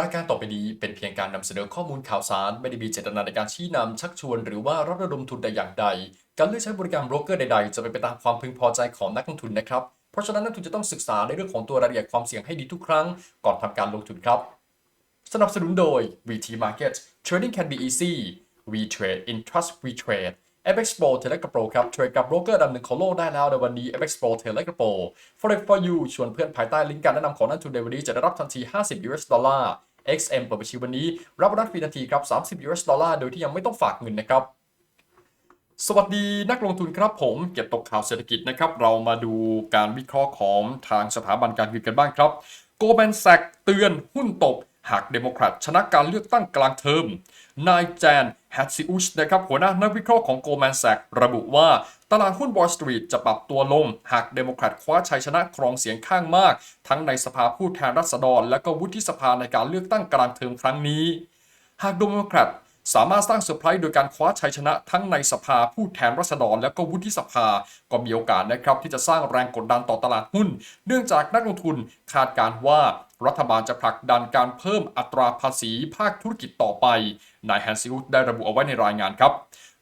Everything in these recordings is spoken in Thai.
รายการต่อไปนี้เป็นเพียงการนำเสนอข้อมูลข่าวสาร ไม่ได้มีเจตนาในการชี้นำชักชวนหรือว่ารับระดมทุนใดอย่างใด การเลือกใช้บริการโบรกเกอร์ใดๆ จะเป็นไปตามความพึงพอใจของนักลงทุนนะครับ เพราะฉะนั้นนักลงทุนจะต้องศึกษาในเรื่องของตัวรายละเอียดความเสี่ยงให้ดีทุกครั้ง ก่อนทำการลงทุนครับ สนับสนุนโดย VT Market Trading can be easy We trade in trust we trade FX Pro Telegram Pro ครับเทรดกับโบรกเกอร์อันดับหนึ่งของโลกได้แล้วในวันนี้ FX Pro Telegram Pro Forex for you ชวนเพื่อนภายใต้ลิงก์การแนะนำของนักลงทุนในวันนี้จะได้รับทันที 50 US ดอลลาร์ XM เปิดบัญชีวันนี้ รับรับฟรีทันทีครับ 30 US ดอลลาร์โดยที่ยังไม่ต้องฝากเงินนะครับ สวัสดีนักลงทุนครับผม เก็บตกข่าวเศรษฐกิจนะครับ เรามาดูการวิเคราะห์ของทางสถาบันการเงินกันบ้างครับโกลแมนแซกเตือนหุ้นตก หากเดโมแครตชนะการเลือกตั้งกลางเทอมนายแจน ฮตซิอุชนะครับหัวหน้านักวิเคราะห์ของโกลแมนแซกระบุว่าตลาดหุ้น Wall Street จะปรับตัวลง หากเดโมแครตคว้าชัยชนะครองเสียงข้างมาก ทั้งในสภาผู้แทนราษฎร และก็วุฒิสภาในการเลือกตั้งกลางเทอมครั้งนี้ หากเดโมแครตสามารถสร้างเซอร์ไพรส์โดยการคว้าชัยชนะทั้งในสภาผู้แทนราษฎรและก็วุฒิสภา ก็มีโอกาสนะครับที่จะสร้างแรงกดดันต่อตลาดหุ้น เนื่องจากนักลงทุนคาดการณ์ว่า รัฐบาลจะผลักดันการเพิ่มอัตราภาษีภาคธุรกิจต่อไป นายแฮนซิอุสได้ระบุเอาไว้ในรายงานครับ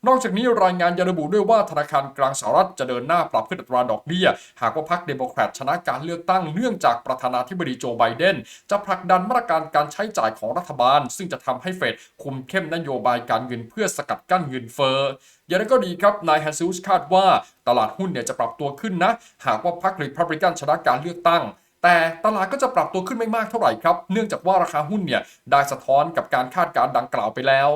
นอกจากนี้รายงานยังระบุด้วยว่าธนาคารกลางสหรัฐจะเดินหน้าปรับขึ้นอัตราดอกเบี้ย หากว่าพรรคเดโมแครตชนะการเลือกตั้งเนื่องจากประธานาธิบดีโจไบเดน จะผลักดันมาตรการการใช้จ่ายของรัฐบาล ซึ่งจะทำให้เฟดคุมเข้มนโยบายการเงินเพื่อสกัดกั้นเงินเฟ้ออย่างไรก็ดีครับนายแฮนซิอุสคาดว่าตลาดหุ้นเนี่ยจะปรับตัวขึ้นนะ หากว่าพรรครีพับลิกันชนะการเลือกตั้ง แต่ตลาดก็จะปรับตัวขึ้นไม่มากเท่าไหร่ครับ เนื่องจากว่าราคาหุ้นเนี่ยได้สะท้อนกับการคาดการณ์ดังกล่าวไปแล้ว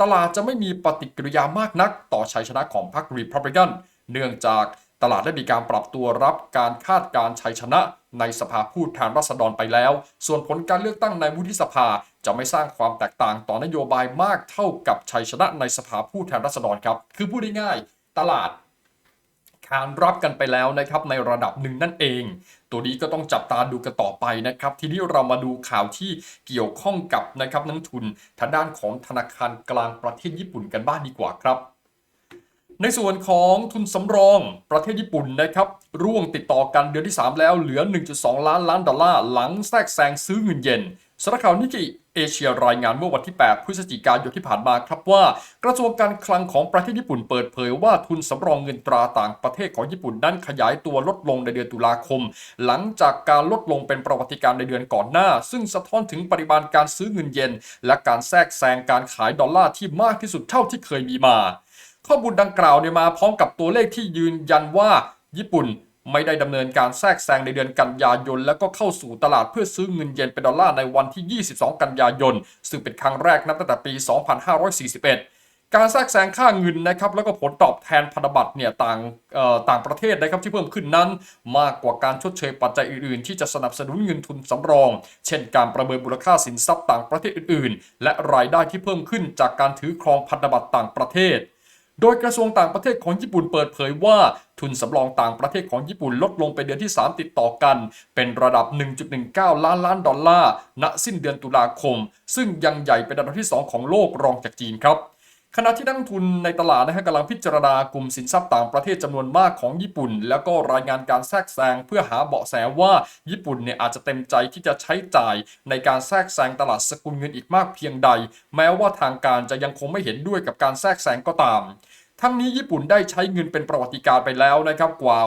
ตลาดจะไม่มีปฏิกิริยามากนัก ต่อชัยชนะของพรรครีพับลิกันเนื่องจากตลาดได้มีการปรับตัวรับการคาดการชัยชนะในสภาผู้แทนราษฎรไปแล้ว ส่วนผลการเลือกตั้งในวุฒิสภาจะไม่สร้างความแตกต่างต่อนโยบายมากเท่ากับชัยชนะในสภาผู้แทนราษฎรครับ คือพูดง่ายๆตลาด ขานรับกันไปแล้วนะครับในระดับหนึ่งนั่นเอง ตัวนี้ก็ต้องจับตาดูกันต่อไปนะครับทีนี้เรามาดูข่าวที่เกี่ยวข้องกับนะครับนักทุนทางด้านของธนาคารกลางประเทศญี่ปุ่นกันบ้างดีกว่าครับในส่วนของทุนสำรองประเทศญี่ปุ่นนะครับ ร่วงติดต่อกันเดือนที่ 3 แล้วเหลือ 1.2 ล้านล้านดอลลาร์ หลังแทรกแซงซื้อเงินเยนสำนักข่าวนิกเอเชียรายงานเมื่อวันที่ 8 พฤศจิกายนที่ผ่านมาครับว่า กระทรวงการคลังของประเทศญี่ปุ่นเปิดเผยว่าทุนสำรองเงินตราต่างประเทศของญี่ปุ่นนั้นขยายตัวลดลงในเดือนตุลาคม หลังจากการลดลงเป็นประวัติการณ์ในเดือนก่อนหน้า ซึ่งสะท้อนถึงปริมาณการซื้อเงินเยนและการแทรกแซงการขายดอลลาร์ที่มากที่สุดเท่าที่เคยมีมา ข้อมูลดังกล่าวเนี่ยมาพร้อมกับตัวเลขที่ยืนยันว่าญี่ปุ่น ไม่ได้ดำเนินการแทรกแซงในเดือนกันยายน แล้วก็เข้าสู่ตลาดเพื่อซื้อเงินเยนเป็นดอลลาร์ในวันที่ 22 กันยายน ซึ่งเป็นครั้งแรกนับตั้งแต่ปี 2541การแทรกแซงค่าเงินนะครับแล้วก็ผลตอบแทนพันธบัตรเนี่ยต่างเอ่อต่างประเทศนะครับที่เพิ่มขึ้นนั้น มากกว่าการชดเชยปัจจัยอื่นๆ ที่จะสนับสนุนเงินทุนสำรอง เช่นการประเมินมูลค่าสินทรัพย์ต่างประเทศอื่นๆ และรายได้ที่เพิ่มขึ้นจากการถือครองพันธบัตรต่างประเทศ โดยกระทรวงต่างประเทศของญี่ปุ่นเปิดเผยว่า ทุนสำรองต่างประเทศของญี่ปุ่นลดลงไปเดือนที่ 3 ติดต่อกัน เป็นระดับ 1.19 ล้านล้านดอลลาร์ ณ สิ้นเดือนตุลาคม ซึ่งยังใหญ่เป็นอันดับที่ 2 ของโลกรองจากจีนครับ ขณะที่นักลงทุนในตลาดนะฮะกำลังพิจารณากลุ่มสินทรัพย์ต่างประเทศจำนวนมากของญี่ปุ่น แล้วก็รายงานการแทรกแซงเพื่อหาเบาะแสว่าญี่ปุ่นเนี่ยอาจจะเต็มใจที่จะใช้จ่ายในการแทรกแซงตลาดสกุลเงินอีกมากเพียงใด แม้ว่าทางการจะยังคงไม่เห็นด้วยกับการแทรกแซงก็ตาม ทั้งนี้ญี่ปุ่นได้ใช้เงินเป็นประวัติการไปแล้วนะครับกว่า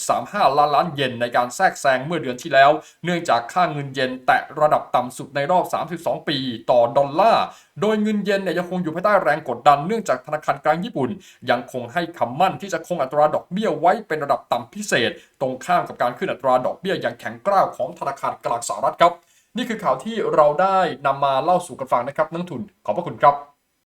6.35 ล้านล้านเยนในการแทรกแซงเมื่อเดือนที่แล้ว เนื่องจากค่าเงินเยนแตะระดับต่ำสุดในรอบ 32 ปีต่อดอลลาร์ โดยเงินเยนเนี่ยยังคงอยู่ภายใต้แรงกดดันเนื่องจากธนาคารกลางญี่ปุ่น ยังคงให้คำมั่นที่จะคงอัตราดอกเบี้ยไว้เป็นระดับต่ำพิเศษ ตรงข้ามกับการขึ้นอัตราดอกเบี้ยอย่างแข็งกร้าวของธนาคารกลางสหรัฐครับ นี่คือข่าวที่เราได้นำมาเล่าสู่กันฟังนะครับนักทุนขอบพระคุณครับ